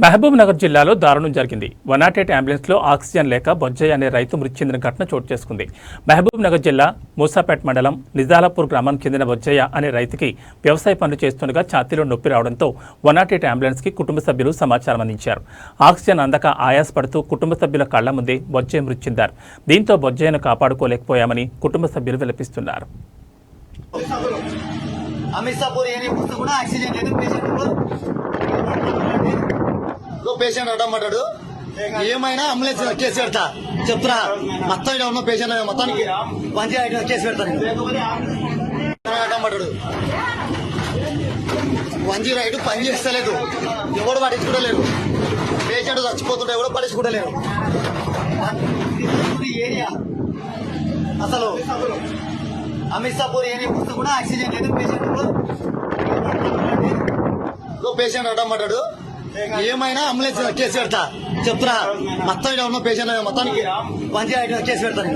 మహబూబ్ నగర్ జిల్లాలో దారుణం జరిగింది. వన్ నాట్ ఎయిట్ అంబులెన్స్లో ఆక్సిజన్ లేక బొజ్జయ్య అనే రైతు మృతి చెందిన ఘటన చోటు చేసుకుంది. మహబూబ్ నగర్ జిల్లా మూసాపేట్ మండలం నిజాలాపూర్ గ్రామానికి చెందిన బొజ్జయ్య అనే రైతుకి వ్యవసాయ పనులు చేస్తుండగా ఛాతీలో నొప్పి రావడంతో వన్ నాట్ ఎయిట్ అంబులెన్స్కి కుటుంబ సభ్యులు సమాచారం అందించారు. ఆక్సిజన్ అందక ఆయాసపడుతూ కుటుంబ సభ్యుల కళ్ళ ముందే బొజ్జయ్య మృతి చెందారు దీంతో బొజ్జయ్యను కాపాడుకోలేకపోయామని కుటుంబ సభ్యులు విలపిస్తున్నారు. అమిర్సాపూర్ ఏరియా కూడా ఆక్సిజన్ లేదు పేషెంట్ పేషెంట్ అడ్డమంటాడు ఏమైనా అంబులెన్స్ కేసు పెడతా. చెప్తున్నా. మొత్తం ఇక్కడ ఉన్న పేషెంట్ మొత్తానికి మంచి కేసు పెడతా నేను అడ్డమంటాడు వన్ జీరో ఎయిట్ పని చేస్తలేదు. ఎవడు పట్టించుకోలేదు. పేషెంట్ చచ్చిపోతుంటే ఎవడు పట్టించుకోలేరు ఏరియా. అసలు అమిర్సాపూర్ ఏరియా మొత్తం కూడా ఆక్సిజన్ లేదు పేషెంట్ పేషెంట్ అడ్డమంటాడు ఏమైనా అంబులెన్స్ కేసు పెడతా. చెప్తున్నా మొత్తం ఇక్కడ ఉన్న పేషెంట్ మొత్తానికి మంచిగా కేసు పెడతాను